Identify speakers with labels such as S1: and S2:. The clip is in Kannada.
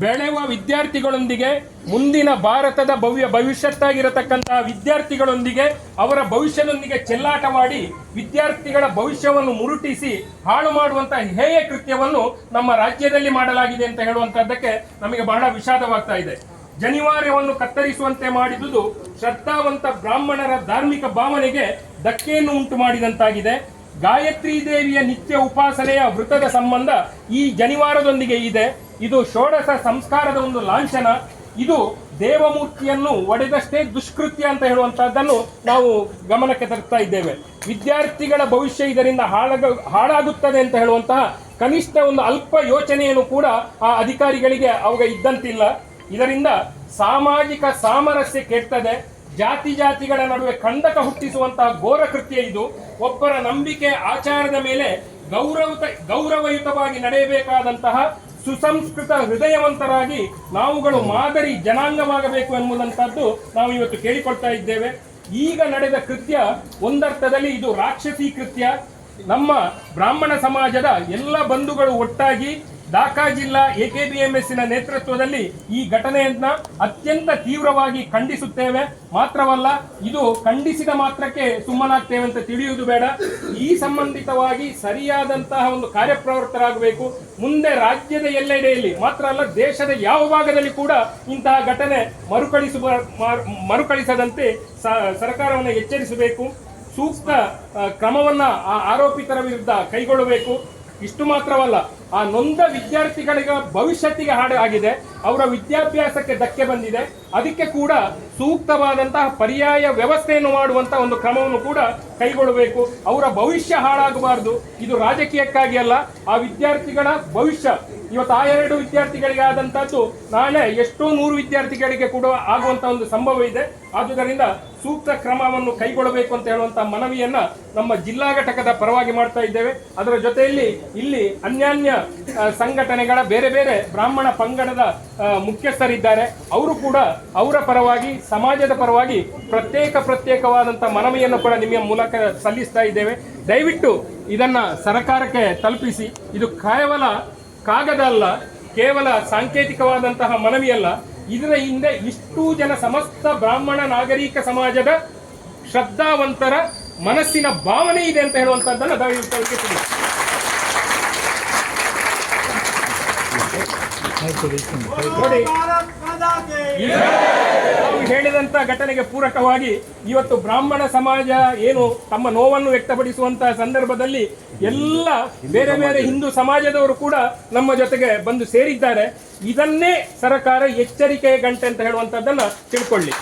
S1: ಬೆಳೆಯುವ ವಿದ್ಯಾರ್ಥಿಗಳೊಂದಿಗೆ ಮುಂದಿನ ಭಾರತದ ಭವ್ಯ ಭವಿಷ್ಯತ್ತಾಗಿರತಕ್ಕಂತಹ ವಿದ್ಯಾರ್ಥಿಗಳೊಂದಿಗೆ ಅವರ ಭವಿಷ್ಯದೊಂದಿಗೆ ಚೆಲ್ಲಾಟವಾಡಿ ವಿದ್ಯಾರ್ಥಿಗಳ ಭವಿಷ್ಯವನ್ನು ಮುರುಟಿಸಿ ಹಾಳು ಮಾಡುವಂತಹ ಹೇಯ ಕೃತ್ಯವನ್ನು ನಮ್ಮ ರಾಜ್ಯದಲ್ಲಿ ಮಾಡಲಾಗಿದೆ ಅಂತ ಹೇಳುವಂತಹದ್ದಕ್ಕೆ ನಮಗೆ ಬಹಳ ವಿಷಾದವಾಗ್ತಾ ಇದೆ. ಜನಿವಾರ್ಯವನ್ನು ಕತ್ತರಿಸುವಂತೆ ಮಾಡಿದುದು ಶ್ರದ್ಧಾವಂತ ಬ್ರಾಹ್ಮಣರ ಧಾರ್ಮಿಕ ಭಾವನೆಗೆ ಧಕ್ಕೆಯನ್ನು ಉಂಟು ಮಾಡಿದಂತಾಗಿದೆ. ಗಾಯತ್ರಿ ದೇವಿಯ ನಿತ್ಯ ಉಪಾಸನೆಯ ವೃತದ ಸಂಬಂಧ ಈ ಜನಿವಾರದೊಂದಿಗೆ ಇದೆ. ಇದು ಷೋಡಶ ಸಂಸ್ಕಾರದ ಒಂದು ಲಾಂಛನ. ಇದು ದೇವಮೂರ್ತಿಯನ್ನು ಒಡೆದಷ್ಟೇ ದುಷ್ಕೃತ್ಯ ಅಂತ ಹೇಳುವಂತಹದ್ದನ್ನು ನಾವು ಗಮನಕ್ಕೆ ತರ್ತಾ ಇದ್ದೇವೆ. ವಿದ್ಯಾರ್ಥಿಗಳ ಭವಿಷ್ಯ ಇದರಿಂದ ಹಾಳಾಗ, ಹಾಳಾಗುತ್ತದೆ ಅಂತ ಹೇಳುವಂತಹ ಕನಿಷ್ಠ ಒಂದು ಅಲ್ಪ ಯೋಚನೆಯನ್ನು ಕೂಡ ಆ ಅಧಿಕಾರಿಗಳಿಗೆ ಅವಾಗ ಇದ್ದಂತಿಲ್ಲ. ಇದರಿಂದ ಸಾಮಾಜಿಕ ಸಾಮರಸ್ಯ ಕೆಡ್ತದೆ. ಜಾತಿ ಜಾತಿಗಳ ನಡುವೆ ಖಂಡಕ ಹುಟ್ಟಿಸುವಂತಹ ಘೋರ ಕೃತ್ಯ ಇದು. ಒಬ್ಬರ ನಂಬಿಕೆ ಆಚಾರದ ಮೇಲೆ ಗೌರವ ಗೌರವಯುತವಾಗಿ ನಡೆಯಬೇಕಾದಂತಹ ಸುಸಂಸ್ಕೃತ ಹೃದಯವಂತರಾಗಿ ನಾವುಗಳು ಮಾದರಿ ಜನಾಂಗವಾಗಬೇಕು ಎನ್ನುವಂತಹದ್ದು ನಾವು ಇವತ್ತು ಕೇಳಿಕೊಳ್ತಾ ಇದ್ದೇವೆ. ಈಗ ನಡೆದ ಕೃತ್ಯ ಒಂದರ್ಥದಲ್ಲಿ ಇದು ರಾಕ್ಷಸಿ ಕೃತ್ಯ. ನಮ್ಮ ಬ್ರಾಹ್ಮಣ ಸಮಾಜದ ಎಲ್ಲ ಬಂಧುಗಳು ಒಟ್ಟಾಗಿ ಢಾಕಾ ಜಿಲ್ಲಾ ಎಕೆಬಿಎಂಎಸ್ಸಿನ ನೇತೃತ್ವದಲ್ಲಿ ಈ ಘಟನೆಯನ್ನ ಅತ್ಯಂತ ತೀವ್ರವಾಗಿ ಖಂಡಿಸುತ್ತೇವೆ. ಮಾತ್ರವಲ್ಲ, ಇದು ಖಂಡಿಸಿದ ಮಾತ್ರಕ್ಕೆ ಸುಮ್ಮನಾಗ್ತೇವೆ ಅಂತ ತಿಳಿಯುವುದು ಬೇಡ. ಈ ಸಂಬಂಧಿತವಾಗಿ ಸರಿಯಾದಂತಹ ಒಂದು ಕಾರ್ಯಪ್ರವೃತ್ತರಾಗಬೇಕು. ಮುಂದೆ ರಾಜ್ಯದ ಎಲ್ಲೆಡೆಯಲ್ಲಿ, ಮಾತ್ರ ಅಲ್ಲ, ದೇಶದ ಯಾವ ಭಾಗದಲ್ಲಿ ಕೂಡ ಇಂತಹ ಘಟನೆ ಮರುಕಳಿಸುವ, ಮಾರ್- ಮರುಕಳಿಸದಂತೆ ಸರ್ಕಾರವನ್ನು ಎಚ್ಚರಿಸಬೇಕು. ಸೂಕ್ತ ಕ್ರಮವನ್ನ ಆ, ಆರೋಪಿತರ ವಿರುದ್ಧ ಕೈಗೊಳ್ಳಬೇಕು. ಇಷ್ಟು ಮಾತ್ರವಲ್ಲ ಆ ನೊಂದ ವಿದ್ಯಾರ್ಥಿಗಳಿಗ ಭವಿಷ್ಯತ್ತಿಗೆ ಹಾಡು ಆಗಿದೆ. ಅವರ ವಿದ್ಯಾಭ್ಯಾಸಕ್ಕೆ ಧಕ್ಕೆ ಬಂದಿದೆ. ಅದಕ್ಕೆ ಕೂಡ ಸೂಕ್ತವಾದಂತಹ ಪರ್ಯಾಯ ವ್ಯವಸ್ಥೆಯನ್ನು ಮಾಡುವಂತಹ ಒಂದು ಕ್ರಮವನ್ನು ಕೂಡ ಕೈಗೊಳ್ಳಬೇಕು. ಅವರ ಭವಿಷ್ಯ ಹಾಳಾಗಬಾರದು. ಇದು ರಾಜಕೀಯಕ್ಕಾಗಿ ಅಲ್ಲ. ಆ ವಿದ್ಯಾರ್ಥಿಗಳ ಭವಿಷ್ಯ ಇವತ್ತು ಆ ಎರಡು ವಿದ್ಯಾರ್ಥಿಗಳಿಗೆ ಆದಂತಹದ್ದು ನಾಳೆ ಎಷ್ಟೋ ನೂರು ವಿದ್ಯಾರ್ಥಿಗಳಿಗೆ ಕೂಡ ಆಗುವಂತ ಒಂದು ಸಂಭವ ಇದೆ. ಆದುದರಿಂದ ಸೂಕ್ತ ಕ್ರಮವನ್ನು ಕೈಗೊಳ್ಳಬೇಕು ಅಂತ ಹೇಳುವಂತ ಮನವಿಯನ್ನ ನಮ್ಮ ಜಿಲ್ಲಾ ಘಟಕದ ಪರವಾಗಿ ಮಾಡ್ತಾ ಇದ್ದೇವೆ. ಅದರ ಜೊತೆಯಲ್ಲಿ ಇಲ್ಲಿ ಅನ್ಯಾನ್ಯ ಸಂಘಟನೆಗಳ ಬೇರೆ ಬೇರೆ ಬ್ರಾಹ್ಮಣ ಪಂಗಡದ ಮುಖ್ಯಸ್ಥರಿದ್ದಾರೆ. ಅವರು ಕೂಡ ಅವರ ಪರವಾಗಿ, ಸಮಾಜದ ಪರವಾಗಿ ಪ್ರತ್ಯೇಕ ಪ್ರತ್ಯೇಕವಾದಂಥ ಮನವಿಯನ್ನು ಕೂಡ ನಿಮ್ಮ ಮೂಲಕ ಸಲ್ಲಿಸ್ತಾ ಇದ್ದೇವೆ. ದಯವಿಟ್ಟು ಇದನ್ನ ಸರ್ಕಾರಕ್ಕೆ ತಲುಪಿಸಿ. ಇದು ಕೇವಲ ಕಾಗದ ಅಲ್ಲ, ಕೇವಲ ಸಾಂಕೇತಿಕವಾದಂತಹ ಮನವಿಯಲ್ಲ ಇದರ ಹಿಂದೆ ಇಷ್ಟು ಜನ ಸಮಸ್ತ ಬ್ರಾಹ್ಮಣ ನಾಗರಿಕ ಸಮಾಜದ ಶ್ರದ್ಧಾವಂತರ ಮನಸ್ಸಿನ ಭಾವನೆ ಇದೆ ಅಂತ ಹೇಳುವಂತದ್ದನ್ನು ದಯವಿಟ್ಟು ನಾವು ಹೇಳಿದಂತ ಘಟನೆಗೆ ಪೂರಕವಾಗಿ ಇವತ್ತು ಬ್ರಾಹ್ಮಣ ಸಮಾಜ ಏನು ತಮ್ಮ ನೋವನ್ನು ವ್ಯಕ್ತಪಡಿಸುವಂತ ಸಂದರ್ಭದಲ್ಲಿ ಎಲ್ಲ ಬೇರೆ ಬೇರೆ ಹಿಂದೂ ಸಮಾಜದವರು ಕೂಡ ನಮ್ಮ ಜೊತೆಗೆ ಬಂದು ಸೇರಿದ್ದಾರೆ. ಇದನ್ನೇ ಸರ್ಕಾರ ಎಚ್ಚರಿಕೆಯ ಗಂಟೆ ಅಂತ ಹೇಳುವಂತದ್ದನ್ನ ತಿಳ್ಕೊಳ್ಳಿ.